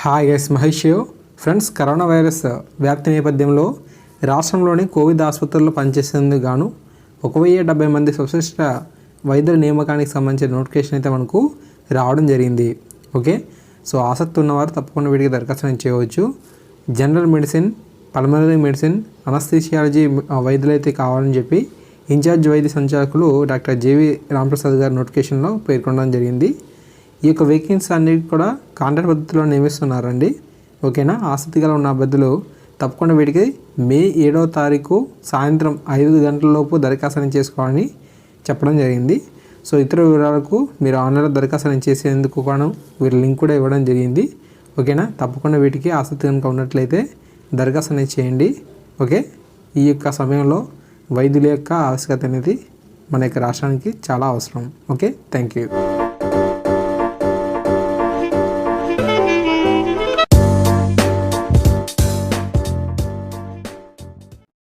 Hi S Mahesh friends corona virus వ్యాప్తి నేపథ్యంలో రాష్ట్రంలోని కోవిడ్ ఆసుపత్రుల్లో పనిచేసేందుకు గాను ఒక వెయ్యి డెబ్బై మంది స్వశిష్ట వైద్యుల నియామకానికి సంబంధించిన నోటిఫికేషన్ అయితే మనకు రావడం జరిగింది. ఓకే సో ఆసక్తి ఉన్నవారు తప్పకుండా వీటికి దరఖాస్తు చేయవచ్చు. General medicine pulmonary medicine anaesthesiology వైద్యులైతే కావాలని చెప్పి ఇన్ఛార్జ్ వైద్య సంచాలకులు డాక్టర్ జేవి రామప్రసాద్ గారి నోటిఫికేషన్లో పేర్కొనడం జరిగింది. ఈ యొక్క వేకెన్సీ అన్నిటి కూడా కాంట్రాక్ట్ పద్ధతిలో నియమిస్తున్నారండి. ఓకేనా? ఆసక్తిగా ఉన్న అభ్యర్థులు తప్పకుండా వీటికి మే ఏడవ తారీఖు సాయంత్రం ఐదు గంటలలోపు దరఖాస్తు చేసుకోవాలని చెప్పడం జరిగింది. సో ఇతర వివరాలకు మీరు ఆన్లైన్లో దరఖాస్తు చేసేందుకు కూడా వీరి లింక్ కూడా ఇవ్వడం జరిగింది. ఓకేనా? తప్పకుండా వీటికి ఆసక్తి కనుక ఉన్నట్లయితే దరఖాస్తు అనేది చేయండి. ఓకే? ఈ యొక్క సమయంలో వైద్యుల యొక్క ఆవశ్యకత అనేది మన యొక్క రాష్ట్రానికి చాలా అవసరం. ఓకే? Thank you.